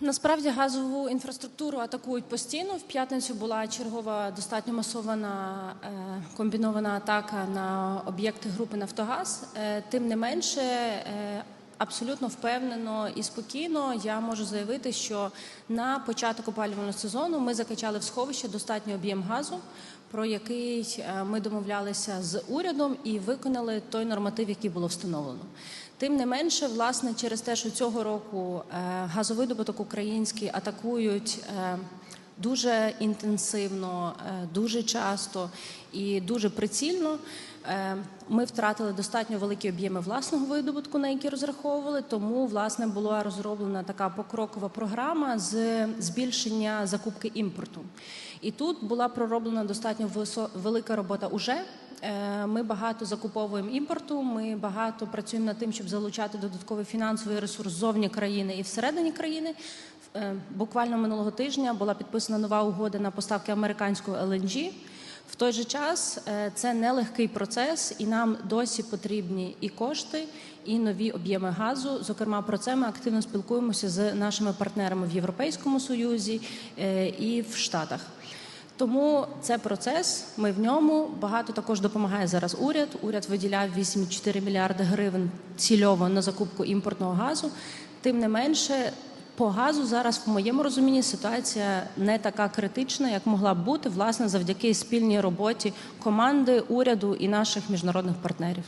Насправді газову інфраструктуру атакують постійно. В п'ятницю була чергова достатньо масована е, комбінована атака на об'єкти групи Нафтогаз. Е, Тим не менше, е, абсолютно впевнено і спокійно я можу заявити, що на початок опалювального сезону ми закачали в сховище достатній об'єм газу, про який ми домовлялися з урядом і виконали той норматив, який було встановлено. Тим не менше, власне, через те, що цього року е, газовидобуток український атакують е, дуже інтенсивно, е, дуже часто і дуже прицільно. Ми втратили достатньо великі об'єми власного видобутку, на які розраховували. Тому власне була розроблена така покрокова програма з збільшення закупки імпорту. І тут була пророблена достатньо велика робота уже. Е, Ми багато закуповуємо імпорту. Ми багато працюємо над тим, щоб залучати додатковий фінансовий ресурс ззовні країни і всередині країни. Е, Буквально минулого тижня була підписана нова угода на поставки американського LNG. В той же час е, це нелегкий процес, і нам досі потрібні і кошти, і нові об'єми газу. Зокрема, про це ми активно спілкуємося з нашими партнерами в Європейському Союзі і в Штатах. Тому це процес. Ми в ньому багато також допомагає зараз уряд. Уряд виділяв 8,4 мільярди гривень цільово на закупку імпортного газу. Тим не менше, по газу зараз, в моєму розумінні, ситуація не така критична, як могла б бути, власне, завдяки спільній роботі команди, уряду і наших міжнародних партнерів.